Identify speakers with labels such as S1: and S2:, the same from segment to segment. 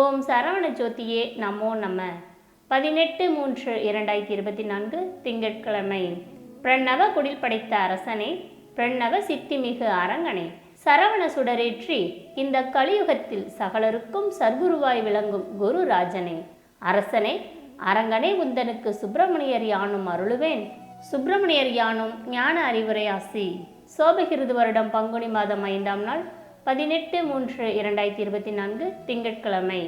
S1: Om Saravana ஜோதியே நமோ நம. பதினெட்டு மூன்று இரண்டாயிரத்தி இருபத்தி நான்கு திங்கட்கிழமை. பிரணவ குடில் படைத்த அரசனே பிரணவ சித்திமிகு அரங்கனே. சரவண சுடரேற்றி இந்த கலியுகத்தில் சகலருக்கும் சர்க்குருவாய் விளங்கும் குரு ராஜனே. அரசனே அரங்கனே உந்தனுக்கு சுப்பிரமணியர் யானும் அருளுவேன். சுப்பிரமணியர் யானும் ஞான அறிவுரை ஆசி சோபகிருது வருடம் பங்குனி மாதம் ஐந்தாம் நாள் பதினெட்டு மூன்று இரண்டாயிரத்தி இருபத்தி நான்கு திங்கட்கிழமை.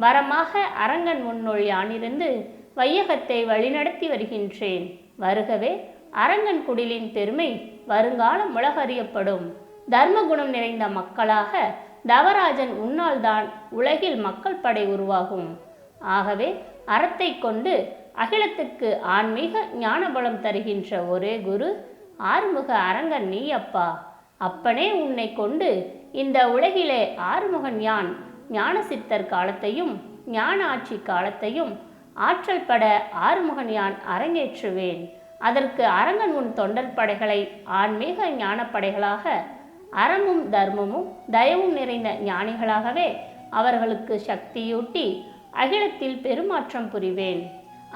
S1: வரமாக அரங்கன் முன்னோள் யானிருந்து வையகத்தை வழிநடத்தி வருகின்றேன். வருகவே அரங்கன் குடிலின் பெருமை வருங்காலம் உலகறியப்படும். தர்மகுணம் நிறைந்த மக்களாக தவராஜன் உன்னால்தான் உலகில் மக்கள் படை உருவாகும். ஆகவே அறத்தை கொண்டு அகிலத்துக்கு ஆன்மீக ஞானபலம் தருகின்ற ஒரே குரு ஆறுமுக அரங்கன் நீ அப்பா அப்பனே உன்னை கொண்டு இந்த உலகிலே ஆறுமுகன் யான்? ஞான சித்தர் காலத்தையும் ஞான ஆட்சி காலத்தையும் ஆற்றல் பட ஆறுமுகன் யான் அரங்கேற்றுவேன். அதற்கு அரங்கன் உன் தொண்டர் படைகளை ஆன்மீக ஞானப்படைகளாக அறமும் தர்மமும் தயவும் நிறைந்த ஞானிகளாகவே அவர்களுக்கு சக்தியூட்டி அகிலத்தில் பெருமாற்றம் புரிவேன்.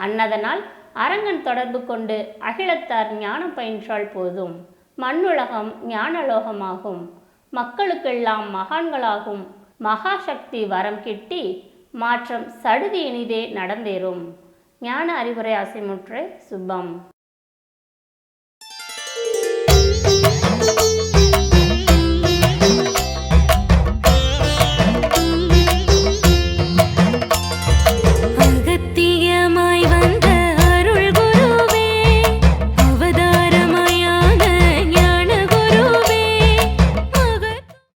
S1: அன்னதனால் அரங்கன் தொடர்பு கொண்டு அகிலத்தார் ஞானம் பயின்றால் போதும். மண்ணுலகம் ஞானலோகமாகும். மக்களுக்கெல்லாம் மகான்களாகும். மகாசக்தி வரம் கிட்டி மாற்றம் சடுதி இனிதே நடந்தேறும். ஞான அறிவுரை அசைமுற்று சுபம்.